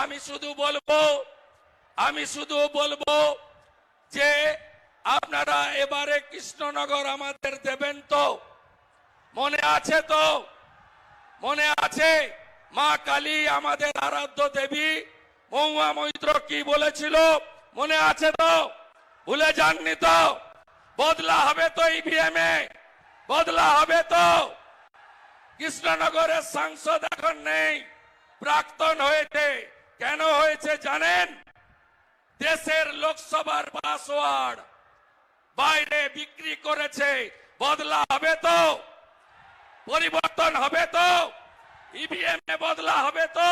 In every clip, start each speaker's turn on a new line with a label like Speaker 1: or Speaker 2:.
Speaker 1: আমি শুধু বলবো আমি শুধু বলবো যে আপনারা এবারে কৃষ্ণনগর আমাদের দেবেন তো মনে আছে তো মনে আছে মা কালী আমাদের আরাধ্য দেবী মৌয়া মৈত্র কি বলেছিল মনে আছে তো ভুলে যাননি তো বদলা হবে তো ইভিএম e এ বদলা হবে তো কৃষ্ণনগরের সাংসদ এখন নেই প্রাক্তন হয়েছে কেন হয়েছে জানেন দেশের লোকসভার পাসওয়ার্ড বাইরে বিক্রি করেছে বদলা হবে তো পরিবর্তন হবে তো ইভিএম e এ বদলা হবে তো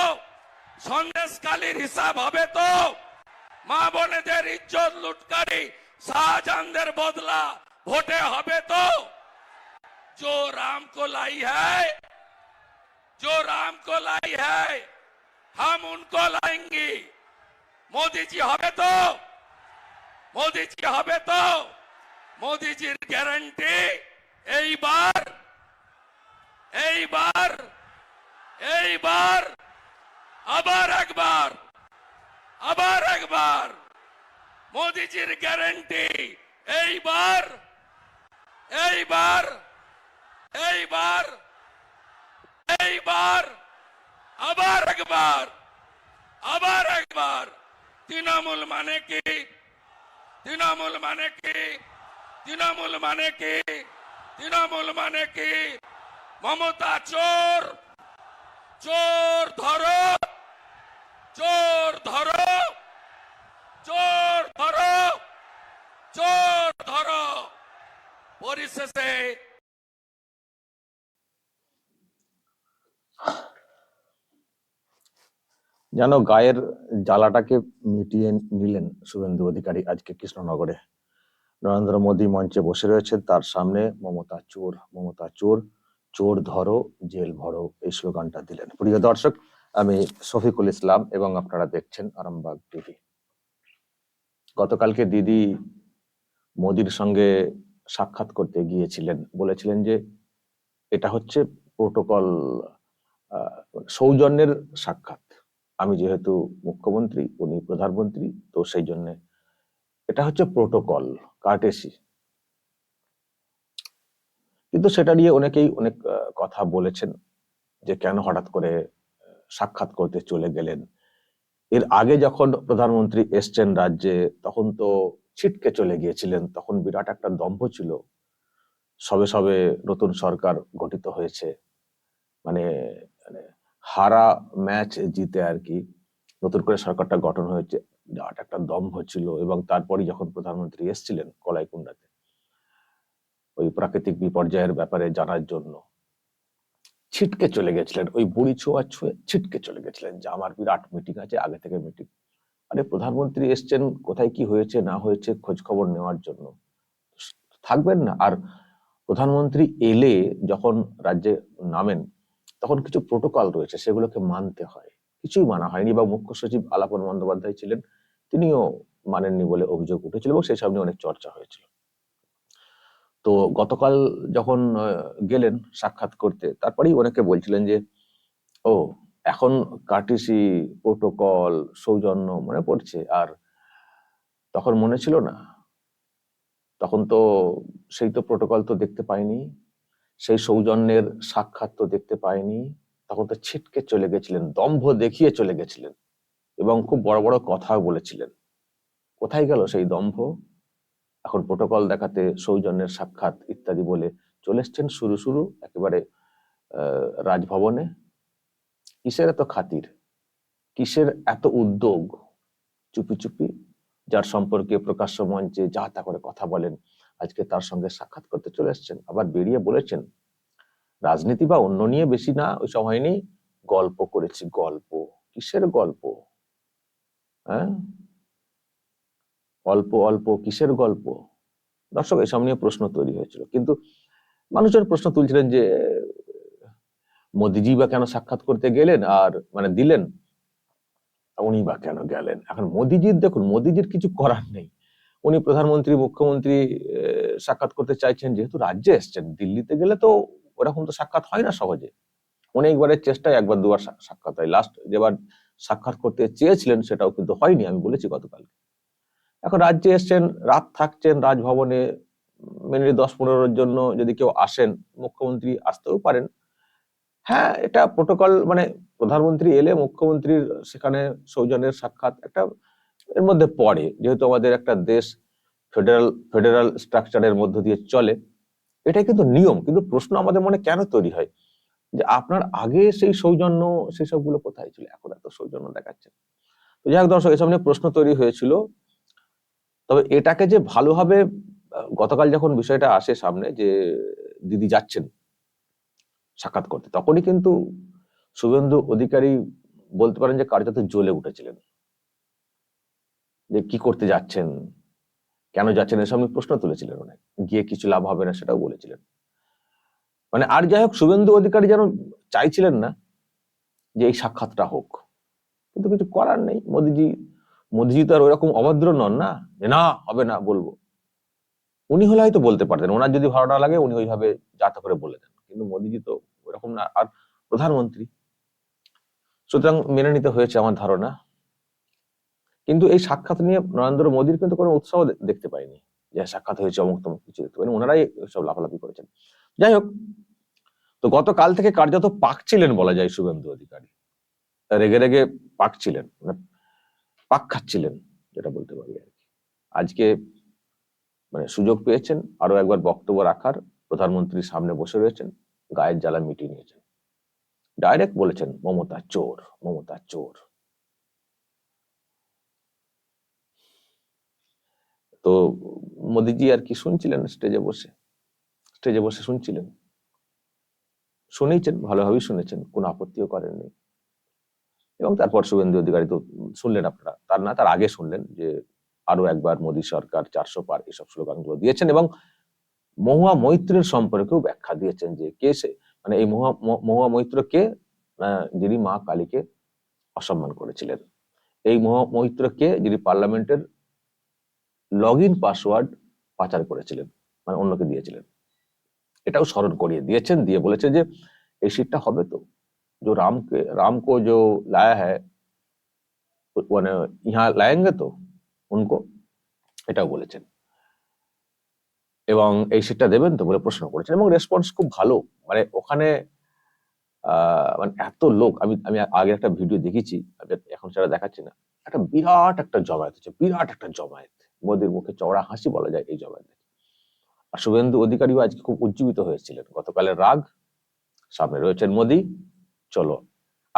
Speaker 1: সন্দেশকালীর হিসাব হবে তো মা বোনেদের ইজ্জত লুটকারি শাহজাহানদের বদলা ভোটে হবে তো জো রাম কো লাই হ্যায় জো রাম কো লাই হ্যায় हम उनको लाएंगे मोदी जी हबे तो मोदी जी हबे तो मोदी जी गारंटी এই বার এই বার এই বার আবার একবার আবার একবার মোদিজির গ্যারান্টি এইবার এইবার এইবার এইবার আবার একবার আবার একবার তৃণমূল মানে কি তৃণমূল মানে কি তৃণমূল মানে কি তৃণমূল মানে কি মমতা চোর চোর ধরো চোর ধরো চোর ধরো চোর ধরো পরিশেষে
Speaker 2: যেন গায়ের জ্বালাটাকে মিটিয়ে নিলেন শুভেন্দু অধিকারী আজকে কৃষ্ণনগরে নরেন্দ্র মোদী মঞ্চে বসে রয়েছেন তার সামনে মমতা চোর মমতা চোর চোর ধরো জেল ভরো এই স্লোগানটা দিলেন প্রিয় দর্শক আমি শফিকুল ইসলাম এবং আপনারা দেখছেন আরামবাগ টিভি গতকালকে দিদি মোদির সঙ্গে সাক্ষাৎ করতে গিয়েছিলেন বলেছিলেন যে এটা হচ্ছে প্রোটোকল সৌজন্যের সাক্ষাৎ আমি যেহেতু মুখ্যমন্ত্রী উনি প্রধানমন্ত্রী তো সেই জন্য এটা হচ্ছে প্রোটোকল কার্টেসি কিন্তু সেটা নিয়ে অনেকেই অনেক কথা বলেছেন যে কেন হঠাৎ করে সাক্ষাৎ করতে চলে গেলেন এর আগে যখন প্রধানমন্ত্রী এসছেন রাজ্যে তখন তো ছিটকে চলে গিয়েছিলেন তখন বিরাট একটা দম্ভ ছিল সবে সবে নতুন সরকার গঠিত হয়েছে মানে, মানে হারা ম্যাচ জিতে আর কি নতুন করে সরকারটা গঠন হয়েছে একটা দম্ভ ছিল এবং তারপরে যখন প্রধানমন্ত্রী এসেছিলেন কলাইকুণ্ডাতে ওই প্রাকৃতিক বিপর্যয়ের ব্যাপারে জানার জন্য ছিটকে চলে গেছিলেন ওই বুড়ি ছোঁয়া ছুঁয়ে ছিটকে চলে গেছিলেন যে আমার বিরাট মিটিং আছে আগে থেকে মিটিং আরে প্রধানমন্ত্রী এসছেন কোথায় কি হয়েছে না হয়েছে খোঁজ খবর নেওয়ার জন্য থাকবেন না আর প্রধানমন্ত্রী এলে যখন রাজ্যে নামেন তখন কিছু প্রোটোকল রয়েছে সেগুলোকে মানতে হয় কিছুই মানা হয়নি বা মুখ্য সচিব আলাপন বন্দ্যোপাধ্যায় ছিলেন তিনিও মানেননি বলে অভিযোগ উঠেছিল এবং সব নিয়ে অনেক চর্চা হয়েছিল তো গতকাল যখন গেলেন সাক্ষাৎ করতে তারপরেই অনেকে বলছিলেন যে ও এখন কার্টিসি প্রোটোকল সৌজন্য মনে পড়ছে আর তখন মনে ছিল না তখন তো সেই তো প্রোটোকল তো দেখতে পাইনি সেই সৌজন্যের সাক্ষাৎ তো দেখতে পায়নি তখন তো ছিটকে চলে গেছিলেন দম্ভ দেখিয়ে চলে গেছিলেন এবং খুব বড় বড় কথাও বলেছিলেন কোথায় গেল সেই দম্ভ এখন প্রোটোকল দেখাতে সৌজন্যের সাক্ষাৎ ইত্যাদি বলে চলে এসছেন শুরু শুরু একেবারে রাজভবনে কিসের এত খাতির কিসের এত উদ্যোগ চুপি চুপি যার সম্পর্কে প্রকাশ্য মঞ্চে যা তা করে কথা বলেন আজকে তার সঙ্গে সাক্ষাৎ করতে চলে এসছেন আবার বেরিয়ে বলেছেন রাজনীতি বা অন্য নিয়ে বেশি না ওই সব হয়নি গল্প করেছি গল্প কিসের গল্প হ্যাঁ অল্প অল্প কিসের গল্প দর্শক এসব নিয়ে প্রশ্ন তৈরি হয়েছিল কিন্তু মানুষজন প্রশ্ন তুলছিলেন যে মোদিজি বা কেন সাক্ষাৎ করতে গেলেন আর মানে দিলেন উনি বা কেন গেলেন এখন মোদিজির দেখুন মোদিজির কিছু করার নেই উনি প্রধানমন্ত্রী মুখ্যমন্ত্রী সাক্ষাৎ করতে চাইছেন যেহেতু রাজ্যে এসছেন দিল্লিতে গেলে তো ওরকম তো সাক্ষাৎ হয় না সহজে অনেকবারের চেষ্টায় একবার দুবার সাক্ষাৎ হয় লাস্ট যেবার সাক্ষাৎ করতে চেয়েছিলেন সেটাও কিন্তু হয়নি আমি বলেছি গতকাল এখন রাজ্যে এসছেন রাত থাকছেন রাজভবনে মেনলি দশ পনেরোর জন্য যদি কেউ আসেন মুখ্যমন্ত্রী আসতেও পারেন হ্যাঁ এটা প্রোটোকল মানে প্রধানমন্ত্রী এলে মুখ্যমন্ত্রীর সেখানে সৌজনের সাক্ষাৎ একটা এর মধ্যে পড়ে যেহেতু আমাদের একটা দেশ ফেডারেল ফেডারেল স্ট্রাকচারের মধ্য দিয়ে চলে এটাই কিন্তু নিয়ম কিন্তু প্রশ্ন আমাদের মনে কেন তৈরি হয় যে আপনার আগে সেই সৌজন্য সেই সবগুলো কোথায় ছিল এখন এত সৌজন্য দেখাচ্ছে তো যাই হোক দর্শক এসব নিয়ে প্রশ্ন তৈরি হয়েছিল তবে এটাকে যে ভালোভাবে গতকাল যখন বিষয়টা আসে সামনে যে দিদি যাচ্ছেন সাক্ষাৎ করতে তখনই কিন্তু শুভেন্দু অধিকারী বলতে পারেন যে কার্যত জ্বলে উঠেছিলেন যে কি করতে যাচ্ছেন কেন যাচ্ছেন এসব আমি প্রশ্ন তুলেছিলেন অনেক গিয়ে কিছু লাভ হবে না সেটাও বলেছিলেন মানে আর যাই হোক শুভেন্দু অধিকারী যেন চাইছিলেন না যে এই সাক্ষাৎটা হোক কিন্তু কিছু করার নেই মোদিজি মোদিজি তো আর ওইরকম অভদ্র নন না যে না হবে না বলবো উনি হলে হয়তো বলতে পারতেন ওনার যদি ভালো না লাগে উনি ওইভাবে যাতে করে বলে দেন কিন্তু মোদিজি তো ওইরকম না আর প্রধানমন্ত্রী সুতরাং মেনে নিতে হয়েছে আমার ধারণা কিন্তু এই সাক্ষাৎ নিয়ে নরেন্দ্র মোদীর কিন্তু কোনো উৎসাহ দেখতে পাইনি যে হ্যাঁ, সাক্ষাৎ হয়েছে অমুক তমুক কিছু দেখতে পাইনি ওনারাই সব লাফালাফি করেছেন যাই হোক তো গতকাল থেকে কার্যত পাক ছিলেন বলা যায় শুভেন্দু অধিকারী রেগে রেগে ছিলেন মানে পাক খাচ্ছিলেন যেটা বলতে পারি আর কি আজকে মানে সুযোগ পেয়েছেন আরো একবার বক্তব্য রাখার প্রধানমন্ত্রীর সামনে বসে রয়েছেন গায়ের জ্বালা মিটিয়ে নিয়েছেন ডাইরেক্ট বলেছেন মমতা চোর মমতা চোর তো মোদিজি আর কি শুনছিলেন স্টেজে বসে স্টেজে বসে শুনছিলেন শুনেছেন ভালোভাবেই শুনেছেন কোনো আপত্তিও করেননি এবং তারপর শুভেন্দু অধিকারী তো শুনলেন আপনারা তার না তার আগে শুনলেন যে আরো একবার মোদী সরকার চারশো পার এসব স্লোগানগুলো দিয়েছেন এবং মহুয়া মৈত্রের সম্পর্কেও ব্যাখ্যা দিয়েছেন যে কে সে মানে এই মহুয়া মহুয়া মৈত্র কে যিনি মা কালীকে অসম্মান করেছিলেন এই মহা কে যিনি পার্লামেন্টের লগ ইন পাসওয়ার্ড পাচার করেছিলেন মানে অন্যকে দিয়েছিলেন এটাও স্মরণ করিয়ে দিয়েছেন দিয়ে বলেছে যে এই সিটটা হবে তো যে রামকে রামকো যে লায়া जो মানে ইহা লায়েঙ্গে তো উনকো এটাও বলেছেন এবং এই সিটটা দেবেন তো বলে প্রশ্ন করেছেন এবং রেসপন্স খুব ভালো মানে ওখানে মানে এত লোক আমি আমি আগে একটা ভিডিও দেখেছি এখন সেটা দেখাচ্ছি না একটা বিরাট একটা জমায়েত হচ্ছে বিরাট একটা জমায়েত মোদীর মুখে চওড়া হাসি বলা যায় এই জবাব আর শুভেন্দু অধিকারীও আজকে খুব উজ্জীবিত হয়েছিলেন গতকালের রাগ সামনে রয়েছেন মোদী চলো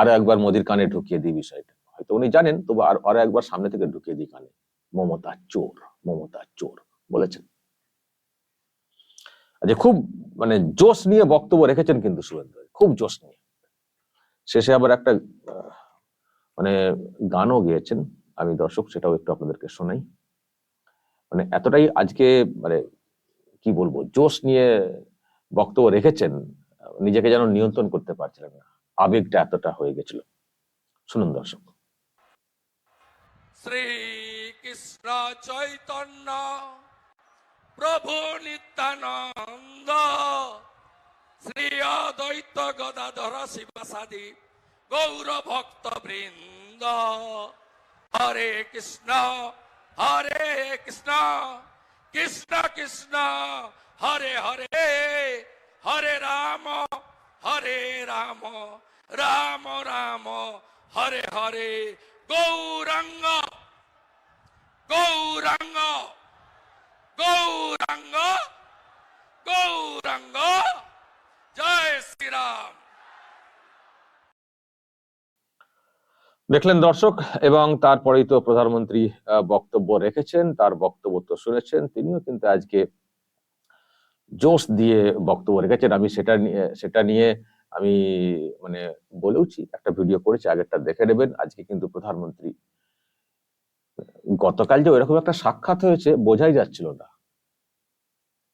Speaker 2: আরো একবার মোদির কানে ঢুকিয়ে দিই বিষয়টা হয়তো উনি জানেন তবু আর আরো একবার সামনে থেকে ঢুকিয়ে দিই কানে মমতা চোর মমতা চোর বলেছেন যে আচ্ছা, খুব মানে জোশ নিয়ে বক্তব্য রেখেছেন কিন্তু শুভেন্দু খুব জোশ নিয়ে শেষে আবার একটা মানে গানও গেয়েছেন আমি দর্শক সেটাও একটু আপনাদেরকে শোনাই মানে এতটাই আজকে মানে কি বলবো জোশ নিয়ে বক্তব্য রেখেছেন নিজেকে যেন নিয়ন্ত্রণ করতে পারছিলেন না আবেগটা এতটা হয়ে গেছিল শুনুন দর্শক
Speaker 1: শ্রী কৃষ্ণ চৈতন্য প্রভু নিত্যানন্দ শ্রী অদ্বৈত গদাধর শিবাসাদি গৌর ভক্ত বৃন্দ হরে কৃষ্ণ হরে কৃষ্ণ কৃষ্ণ কৃষ্ণ হরে হরে হরে রাম হরে রাম রাম রাম হরে হরে গৌরাঙ্গ গৌরাঙ্গ গৌরাঙ্গ গৌরাঙ্গ জয় শ্রীরাম
Speaker 2: দেখলেন দর্শক এবং তারপরেই তো প্রধানমন্ত্রী বক্তব্য রেখেছেন তার বক্তব্য তো শুনেছেন তিনিও কিন্তু আজকে জোশ দিয়ে বক্তব্য রেখেছেন আমি সেটা নিয়ে সেটা নিয়ে আমি মানে বলেওছি একটা ভিডিও করেছি আগেরটা দেখে নেবেন আজকে কিন্তু প্রধানমন্ত্রী গতকাল যে ওইরকম একটা সাক্ষাৎ হয়েছে বোঝাই যাচ্ছিল না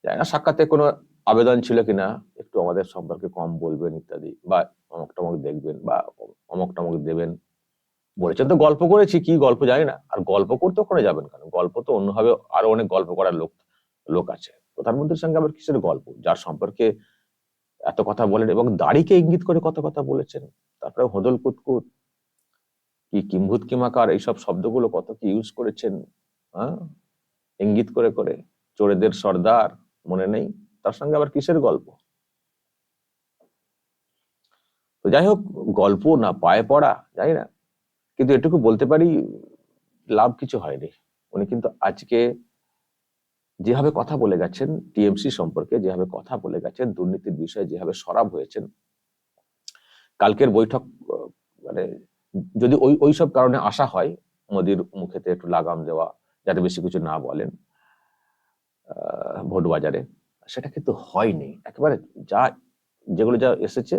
Speaker 2: জানি না সাক্ষাতে কোনো আবেদন ছিল কিনা একটু আমাদের সম্পর্কে কম বলবেন ইত্যাদি বা অমক টমক দেখবেন বা অমক টমক দেবেন বলেছেন তো গল্প করেছি কি গল্প জানি না আর গল্প করতে ওখানে যাবেন কেন গল্প তো অন্যভাবে আরো অনেক গল্প করার লোক লোক আছে প্রধানমন্ত্রীর সঙ্গে আবার কিসের গল্প যার সম্পর্কে এত কথা বলেন এবং দাড়িকে ইঙ্গিত করে কত কথা বলেছেন তারপরে হদল কুতকুত কি কিম্ভুত কিমাকার এইসব শব্দগুলো কত কি ইউজ করেছেন হ্যাঁ ইঙ্গিত করে করে চোরেদের সর্দার মনে নেই তার সঙ্গে আবার কিসের গল্প তো যাই হোক গল্প না পায়ে পড়া যাই না কিন্তু এটুকু বলতে পারি লাভ কিছু হয়নি উনি কিন্তু আজকে যেভাবে কথা বলে গেছেন টিএমসি সম্পর্কে যেভাবে কথা বলে গেছেন দুর্নীতির বিষয়ে যেভাবে সরাব হয়েছেন কালকের বৈঠক মানে যদি ওই ওই সব কারণে আশা হয় মোদির মুখেতে একটু লাগাম দেওয়া যাতে বেশি কিছু না বলেন ভোট বাজারে সেটা কিন্তু হয়নি একেবারে যা যেগুলো যা এসেছে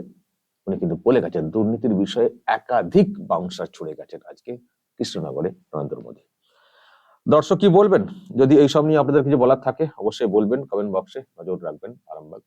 Speaker 2: উনি কিন্তু বলে গেছেন দুর্নীতির বিষয়ে একাধিক বাউন্সার ছুড়ে গেছেন আজকে কৃষ্ণনগরে নরেন্দ্র মোদী দর্শক কি বলবেন যদি এইসব নিয়ে আপনাদের কিছু বলার থাকে অবশ্যই বলবেন কমেন্ট বক্সে নজর রাখবেন আরামবাগ